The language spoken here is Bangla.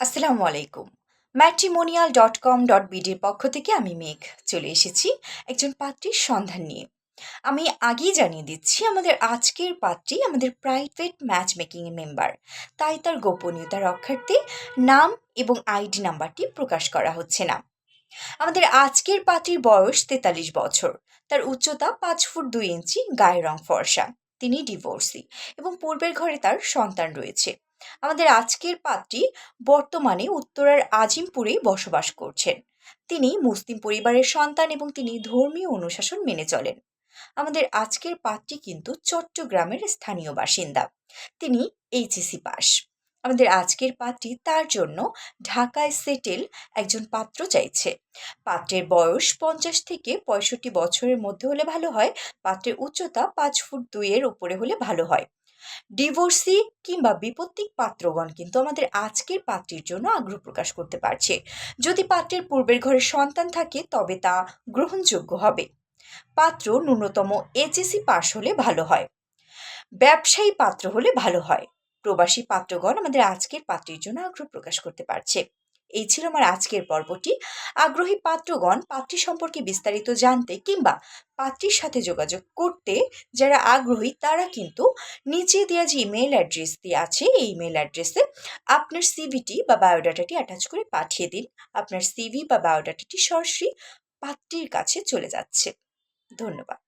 আসসালামু আলাইকুম। ম্যাট্রিমোনিয়াল ডট কম ডট বিডির পক্ষ থেকে আমি মেঘ চলে এসেছি একজন পাত্রীর সন্ধান নিয়ে। আমি আগেই জানিয়ে দিচ্ছি, আমাদের আজকের পাত্রী আমাদের প্রাইভেট ম্যাচ মেকিংয়ের মেম্বার তাই তার গোপনীয়তা রক্ষার্থে নাম এবং আইডি নাম্বারটি প্রকাশ করা হচ্ছে না। আমাদের আজকের পাত্রীর বয়স তেতাল্লিশ বছর। তার উচ্চতা পাঁচ ফুট দুই ইঞ্চি, গায়ের রং ফর্সা। তিনি ডিভোর্সি এবং পূর্বের ঘরে তার সন্তান রয়েছে। আমাদের আজকের পাত্রী বর্তমানে উত্তরার আজিমপুরেই বসবাস করছেন। তিনি মুসলিম পরিবারের সন্তান এবং তিনি ধর্মীয় অনুশাসন মেনে চলেন। আমাদের আজকের পাত্রী কিন্তু চট্টগ্রামের স্থানীয় বাসিন্দা। তিনি এইচএসি পাস। আমাদের আজকের পাত্রী তার জন্য ঢাকায় সেটেল একজন পাত্র চাইছে। পাত্রের বয়স পঞ্চাশ থেকে পঁয়ষট্টি বছরের মধ্যে হলে ভালো হয়, পাত্রের উচ্চতা পাঁচ ফুট দুইয়ের উপরে হলে ভালো হয়। ডিভোর্সি কিংবা বিপত্তিক পাত্রগণ কিন্তু আমাদের আজকের পাত্রীর জন্য আগ্রহ প্রকাশ করতে পারছে। যদি পাত্রের পূর্বের ঘরে সন্তান থাকে, তবে তা গ্রহণযোগ্য হবে। পাত্র ন্যূনতম এইচএসি পাশ হলে ভালো হয়। ব্যবসায়ী পাত্র হলে ভালো হয়। প্রবাসী পাত্রগণ আমাদের আজকের পাত্রীর জন্য আগ্রহ প্রকাশ করতে পারছে। এই ছিল আমার আজকের পর্বটি। আগ্রহী পাত্রগণ, পাত্রী সম্পর্কে বিস্তারিত জানতে কিংবা পাত্রীর সাথে যোগাযোগ করতে যারা আগ্রহী, তারা কিন্তু নিচে দেওয়া যে ইমেল অ্যাড্রেস দিয়ে আছে, এই ইমেল অ্যাড্রেসে আপনার সিভিটি বা বায়োডাটাটি অ্যাটাচ করে পাঠিয়ে দিন। আপনার সিভি বা বায়োডাটাটি সরাসরি পাত্রীর কাছে চলে যাচ্ছে। ধন্যবাদ।